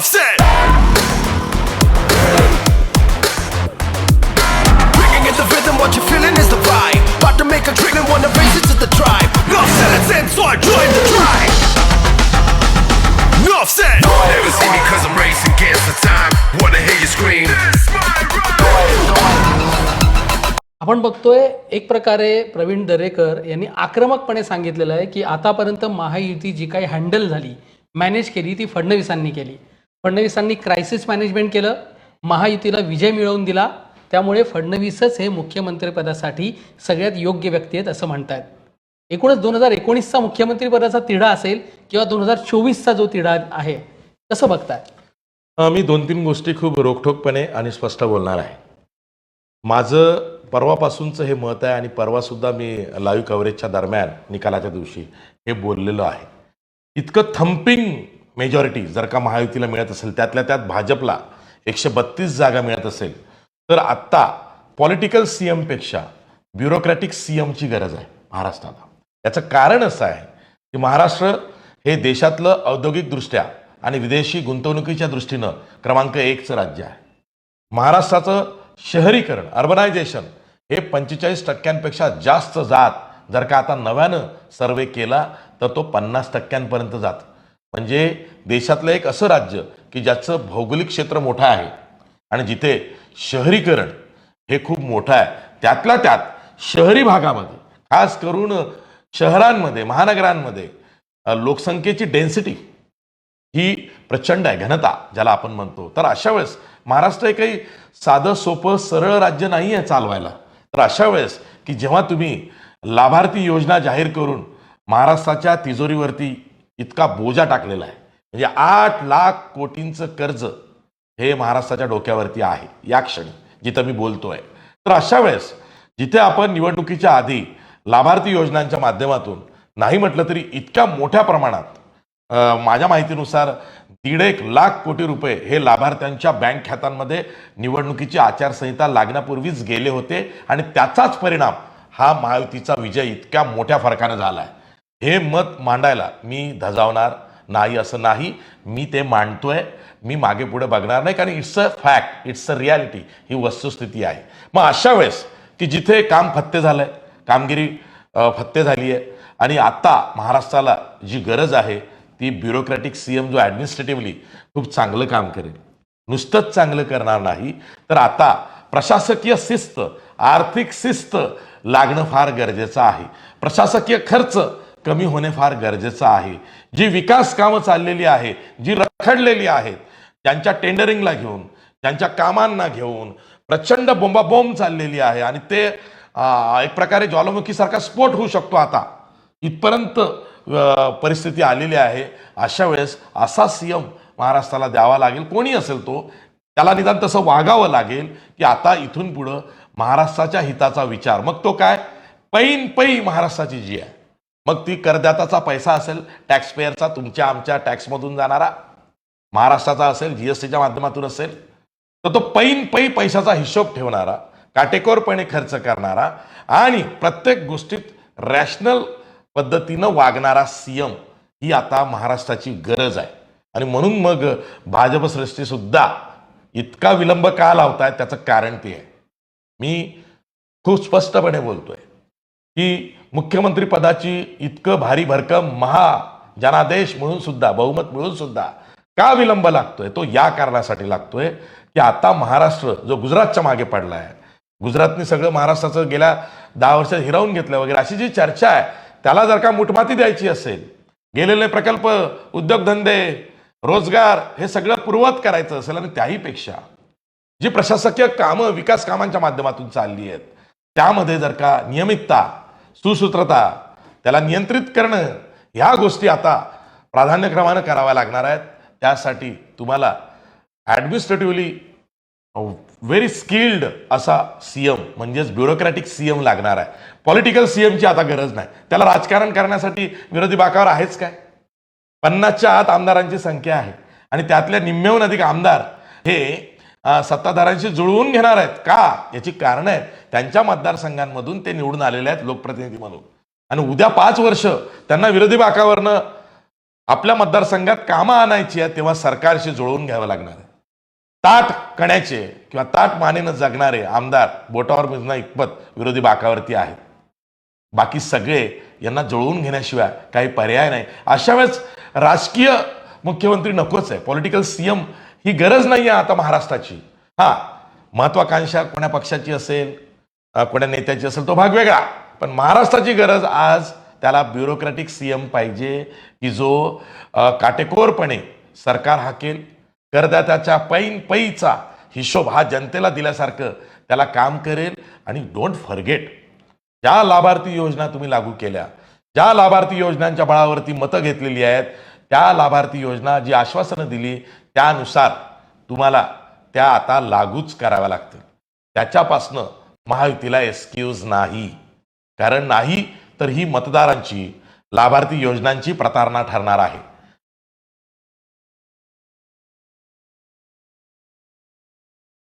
Said. Breaking in the rhythm, what you're feeling is the vibe. About to make a dream and wanna race it to the tribe. Said, let's end, so I join the tribe. Enough said. Never see me cause I'm racing against the time. Wanna hear you scream. This my ride. आपण बघतोय एक प्रकारे प्रवीण दरेकर यांनी आक्रमकपणे सांगितलेलं आहे की आतापर्यंत महायुती जी काही हँडल झाली मॅनेज केली ती फडणवीसांनी केली फडणवीसांनी क्रायसिस मॅनेजमेंट केलं महायुतीला विजय मिळवून दिला त्यामुळे फडणवीसच हे मुख्यमंत्रीपदासाठी सगळ्यात योग्य व्यक्ती आहेत असं म्हणतात एकूणच दोन हजार एकोणीसचा मुख्यमंत्रीपदाचा तिढा असेल किंवा दोन हजार चोवीसचा जो तिढा आहे कसं बघताय? मी दोन तीन गोष्टी खूप रोखठोकपणे आणि स्पष्ट बोलणार आहे. माझं परवापासूनचं हे मत आहे आणि परवासुद्धा मी लाईव्ह कव्हरेजच्या दरम्यान निकालाच्या दिवशी हे बोललेलं आहे. इतकं थंपिंग मेजॉरिटी जर का महायुतीला मिळत असेल त्यातल्या त्यात भाजपला एकशे बत्तीस जागा मिळत असेल तर आत्ता पॉलिटिकल सी एमपेक्षा ब्युरोक्रॅटिक सी एमची गरज आहे महाराष्ट्राला. याचं कारण असं आहे की महाराष्ट्र हे देशातलं औद्योगिकदृष्ट्या आणि विदेशी गुंतवणुकीच्या दृष्टीनं क्रमांक एकचं राज्य आहे. महाराष्ट्राचं शहरीकरण अर्बनायझेशन हे पंचेचाळीस टक्क्यांपेक्षा जास्त जात जर का आता नव्यानं सर्वे केला तर तो पन्नास टक्क्यांपर्यंत जात. म्हणजे देशातलं एक असं राज्य की ज्याचं भौगोलिक क्षेत्र मोठं आहे आणि जिथे शहरीकरण हे खूप मोठं आहे. त्यातल्या त्यात शहरी भागामध्ये खास करून शहरांमध्ये महानगरांमध्ये लोकसंख्येची डेन्सिटी ही प्रचंड आहे घनता ज्याला आपण म्हणतो. तर अशा वेळेस महाराष्ट्र हे काही साधं सोपं सरळ राज्य नाही आहे चालवायला. तर अशा वेळेस की जेव्हा तुम्ही लाभार्थी योजना जाहीर करून महाराष्ट्राच्या तिजोरीवरती इतका बोजा टाकलेला आहे. म्हणजे आठ लाख कोटींचं कर्ज हे महाराष्ट्राच्या डोक्यावरती आहे या क्षणी जिथं मी बोलतोय. तर अशा वेळेस जिथे आपण निवडणुकीच्या आधी लाभार्थी योजनांच्या माध्यमातून नाही म्हटलं तरी इतक्या मोठ्या प्रमाणात माझ्या माहितीनुसार दीड एक लाख कोटी रुपये हे लाभार्थ्यांच्या बँक खात्यांमध्ये निवडणुकीची आचारसंहिता लागण्यापूर्वीच गेले होते आणि त्याचाच परिणाम हा महायुतीचा विजय इतक्या मोठ्या फरकानं झाला आहे हे मत मांडायला मी धजावणार नाही असं नाही. मी ते मांडतोय. मी मागे पुढे बघणार नाही कारण it's a fact it's a reality ही वस्तुस्थिती आहे. मग अशा वेळेस की जिथे काम फत्ते झालं आहे कामगिरी फत्ते झाली आहे आणि आता महाराष्ट्राला जी गरज आहे ती ब्युरोक्रॅटिक सी एम जो ॲडमिनिस्ट्रेटिव्हली खूप चांगलं काम करेल. नुसतंच चांगलं करणार नाही. तर आता प्रशासकीय शिस्त आर्थिक शिस्त लागणं फार गरजेचं आहे. प्रशासकीय खर्च कमी होणे फार गरजेचं आहे. जी विकास कामं चाललेली आहे जी रखडलेली आहेत त्यांच्या टेंडरिंगला घेऊन त्यांच्या कामांना घेऊन प्रचंड बोंबाबोंब चाललेली आहे आणि ते आ, एक प्रकारे ज्वालामुखीसारखा स्फोट होऊ शकतो आता. इथपर्यंत परिस्थिती आलेली आहे. अशा वेळेस असा सीएम महाराष्ट्राला द्यावा लागेल. कोणी असेल तो त्याला निदान तसं वागावं लागेल की आता इथून पुढं महाराष्ट्राच्या हिताचा विचार. मग तो काय? पैन पै महाराष्ट्राची जी आहे. मग ती करदाताचा पैसा असेल टॅक्सपेअरचा तुमच्या आमच्या टॅक्समधून जाणारा महाराष्ट्राचा असेल जीएसटीच्या माध्यमातून असेल तर तो पैन पै पैशाचा हिशोब ठेवणारा काटेकोरपणे खर्च करणारा आणि प्रत्येक गोष्टीत रॅशनल पद्धतीनं वागणारा सीएम ही आता महाराष्ट्राची गरज आहे. आणि म्हणून मग भाजप सृष्टीसुद्धा इतका विलंब का लावताय त्याचं कारण ते आहे. मी खूप स्पष्टपणे बोलतोय. की मुख्यमंत्री पदाची इतकं भारी भरकम महा जनादेश म्हणून सुद्धा बहुमत मिळून सुद्धा का विलंब लागतोय? तो या कारणासाठी लागतोय की आता महाराष्ट्र जो गुजरातच्या मागे पडला आहे गुजरातने सगळं महाराष्ट्राचं गेल्या दहा वर्षात हिरावून घेतलं वगैरे अशी जी चर्चा आहे त्याला जर का मुठमाती द्यायची असेल गेलेले प्रकल्प उद्योगधंदे रोजगार हे सगळं पूर्वत करायचं असेल आणि त्याहीपेक्षा जी प्रशासकीय कामं विकास कामांच्या माध्यमातून चालली आहेत त्यामध्ये जर का नियमितता सुसूत्रता त्याला नियंत्रित करणं ह्या गोष्टी आता प्राधान्यक्रमानं कराव्या लागणार आहेत. त्यासाठी तुम्हाला ॲडमिनिस्ट्रेटिव्हली व्हेरी स्किल्ड असा सी एम म्हणजेच ब्युरोक्रॅटिक सी एम लागणार आहे. पॉलिटिकल सी एमची आता गरज नाही. त्याला राजकारण करण्यासाठी विरोधी बाकावर आहेच काय? पन्नासच्या आत आमदारांची संख्या आहे. आणि त्यातल्या निम्म्याहून अधिक आमदार हे सत्ताधाऱ्यांशी जुळवून घेणार आहेत. का? याची कारणं आहेत. त्यांच्या मतदारसंघांमधून ते निवडून आलेले आहेत लोकप्रतिनिधी म्हणून. आणि उद्या पाच वर्ष त्यांना विरोधी बाकावरनं आपल्या मतदारसंघात कामं आणायची आहेत तेव्हा सरकारशी जुळवून घ्यावं लागणार आहे. ताट कण्याचे किंवा ताट मानेनं जगणारे आमदार बोटावर मिळणं इतपत विरोधी बाकावरती आहेत. बाकी सगळे यांना जुळवून घेण्याशिवाय काही पर्याय नाही. अशा वेळेस राजकीय मुख्यमंत्री नकोच आहे. पॉलिटिकल सीएम ही गरज नाही आहे आता महाराष्ट्राची. हा महत्वाकांक्षा कोण्या पक्षाची असेल कोण्या नेत्याची असेल तो भाग वेगळा. पण महाराष्ट्राची गरज आज त्याला ब्युरोक्रॅटिक सीएम पाहिजे की जो काटेकोरपणे सरकार हाकेल करदात्याच्या पैन पैचा हिशोब हा जनतेला दिल्यासारखं त्याला काम करेल आणि डोंट फॉरगेट ज्या लाभार्थी योजना तुम्ही लागू केल्या ज्या लाभार्थी योजनांच्या बळावरती मतं घेतलेली आहेत त्या लाभार्थी योजना जी आश्वासनं दिली त्यानुसार तुम्हाला त्या आता लागूच कराव्या लागतील. त्याच्यापासनं महायुतीला एक्सक्यूज नाही. कारण नाही तर ही मतदारांची लाभार्थी योजनांची प्रतारणा ठरणार आहे.